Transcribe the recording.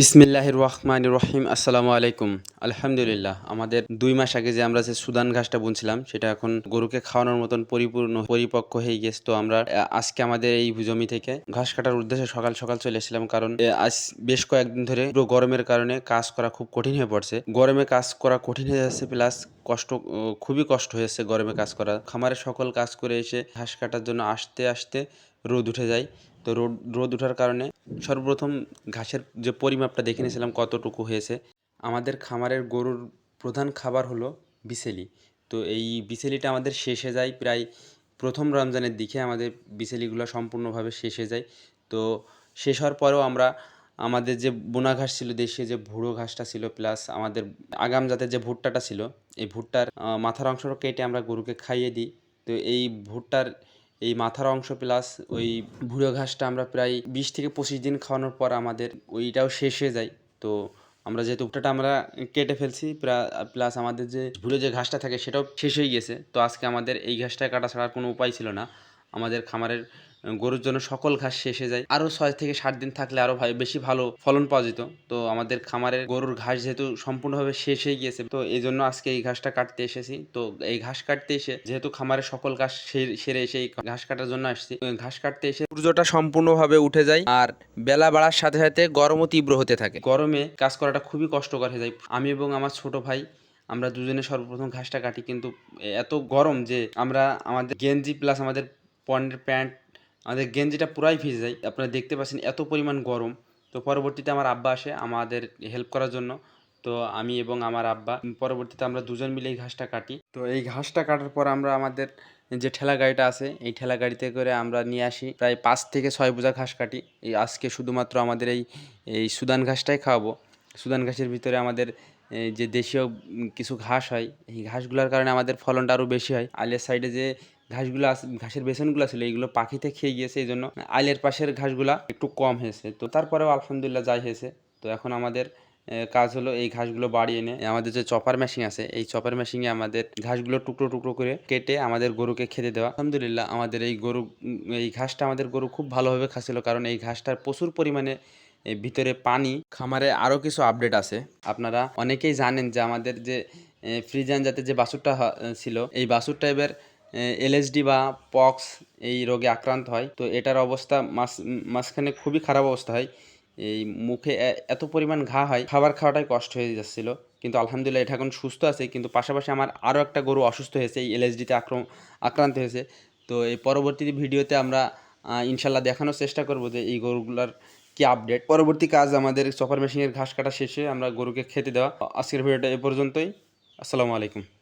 বিসমিল্লাহির রহমান রহিম আসসালামু আলাইকুম। আলহামদুলিল্লাহ, আমাদের দুই মাস আগে যে আমরা যে সুদান ঘাসটা বুনছিলাম, সেটা এখন গরুকে খাওয়ানোর মতন পরিপূর্ণ, পরিপক্ক হয়ে গেছে। তো আমরা আজকে আমাদের এই জমি থেকে ঘাস কাটার উদ্দেশ্যে সকাল সকাল চলে এসেছিলাম কারণ আজ বেশ কয়েকদিন ধরে পুরো গরমের কারণে কাজ করা খুব কঠিন হয়ে পড়ছে। গরমে কাজ করা কঠিন হয়ে যাচ্ছে, প্লাস কষ্ট খুবই কষ্ট হয়েছে গরমে কাজ করা। খামারে সকল কাজ করে এসে ঘাস কাটার জন্য আসতে আসতে রোদ উঠে যায়। তো রোদ রোদ ওঠার কারণে সর্বপ্রথম ঘাসের যে পরিমাপটা দেখে নিয়েছিলাম কতটুকু হয়েছে। আমাদের খামারের গরুর প্রধান খাবার হলো বিসেলি। তো এই বিসেলিটা আমাদের শেষে যায় প্রায় প্রথম রমজানের দিকে আমাদের বিসেলিগুলো সম্পূর্ণভাবে শেষে যায়। তো শেষ হওয়ার পরেও আমরা আমাদের যে বোনা ঘাস ছিল দেশে যে ভুড়ো ঘাসটা ছিল, প্লাস আমাদের আগাম জাতের যে ভুট্টাটা ছিল, এই ভুট্টার মাথার অংশটা কেটে আমরা গরুকে খাইয়ে দিই। তো এই ভুট্টার এই মাথার অংশ প্লাস ওই ভুড়ো ঘাসটা আমরা প্রায় বিশ থেকে পঁচিশ দিন খাওয়ানোর পর আমাদের ওইটাও শেষ হয়ে যায়। তো আমরা যেহেতু উপটাটা আমরা কেটে ফেলছি প্লাস আমাদের যে ভুলে যে ঘাসটা থাকে সেটাও শেষ হয়ে গেছে। তো আজকে আমাদের এই ঘাসটা কাটা ছাড়ার কোনো উপায় ছিল না। আমাদের খামারের গরুর জন্য সকল ঘাস শেষে যায়। আরও ছয় থেকে সাত দিন থাকলে আরও ভাই বেশি ভালো ফলন পাওয়া যেত। তো আমাদের খামারের গরুর ঘাস যেহেতু সম্পূর্ণভাবে শেষ হয়ে গিয়েছে, তো এই জন্য আজকে এই ঘাসটা কাটতে এসেছি। তো এই ঘাস কাটতে এসে যেহেতু খামারের সকল ঘাস সেরে এসে এই ঘাস কাটার জন্য আসছি ঘাস কাটতে এসে সূর্যটা সম্পূর্ণভাবে উঠে যায় আর বেলা বাড়ার সাথে সাথে গরমও তীব্র হতে থাকে। গরমে কাজ করাটা খুবই কষ্টকর হয়ে যায়। আমি এবং আমার ছোট ভাই আমরা দুজনে সর্বপ্রথম ঘাসটা কাটি, কিন্তু এত গরম যে আমরা আমাদের গেঞ্জি প্লাস আমাদের পণ্যের প্যান্ট আমাদের গেঞ্জিটা পুরাই ভিজে যায়। আপনারা দেখতে পাচ্ছেন এত পরিমাণ গরম। তো পরবর্তীতে আমার আব্বা আসে আমাদের হেল্প করার জন্য। তো আমি এবং আমার আব্বা পরবর্তীতে আমরা দুজন মিলে এই ঘাসটা কাটি। তো এই ঘাসটা কাটার পর আমরা আমাদের যে ঠেলা গাড়িটা আছে, এই ঠেলা গাড়িতে করে আমরা নিয়ে আসি। প্রায় পাঁচ থেকে ছয় বোঝা ঘাস কাটি। এই আজকে শুধুমাত্র আমাদের এই এই সুদান ঘাসটাই খাওয়াবো। সুদান ঘাসের ভিতরে আমাদের যে দেশীয় কিছু ঘাস হয়, এই ঘাসগুলোর কারণে আমাদের ফলনটা আরও বেশি হয়। আলের সাইডে যে ঘাসগুলো ঘাসের বেসনগুলো ছিল, এইগুলো পাখিতে খেয়ে গিয়েছে, এই জন্য আইলের পাশের ঘাসগুলা একটু কম হয়েছে। তো তারপরেও আলহামদুলিল্লাহ যাই হয়েছে। তো এখন আমাদের কাজ হলো এই ঘাসগুলো বাড়িয়ে এনে, আমাদের যে চপার মেশিন আছে, এই চপার মেশিনে আমাদের ঘাসগুলো টুকরো টুকরো করে কেটে আমাদের গরুকে খেতে দেওয়া। আলহামদুলিল্লাহ আমাদের এই গরু, এই ঘাসটা আমাদের গরু খুব ভালোভাবে খাচ্ছিল, কারণ এই ঘাসটার প্রচুর পরিমাণে ভিতরে পানি। খামারে আরও কিছু আপডেট আছে। আপনারা অনেকেই জানেন যে আমাদের যে ফ্রিজান জাতের যে বাছুরটা হ- ছিল, এই বাছুরটা এবার এলএসডি বা পক্স এই রোগে আক্রান্ত হয়, তো এটার অবস্থা মাস, মাঝখানে খুবই খারাপ অবস্থা হয়। এই মুখে এত পরিমাণ ঘা হয়, খাবার খাওয়াটাই কষ্ট হয়ে যাচ্ছিল। কিন্তু আলহামদুলিল্লাহ এটা এখন সুস্থ আছে, কিন্তু পাশাপাশি আমার আরও একটা গরু অসুস্থ হয়েছে, এই এলএসডিতে আক্রম, আক্রান্ত হয়েছে। তো এই পরবর্তী ভিডিওতে আমরা ইনশাল্লাহ দেখানোর চেষ্টা করব যে এই গরুগুলার কি আপডেট। পরবর্তী কাজ আমাদের চপার মেশিনের ঘাস কাটা শেষে আমরা গরুকে খেতে দেওয়া। আজকের ভিডিওটা এ পর্যন্তই। আসসালামু আলাইকুম।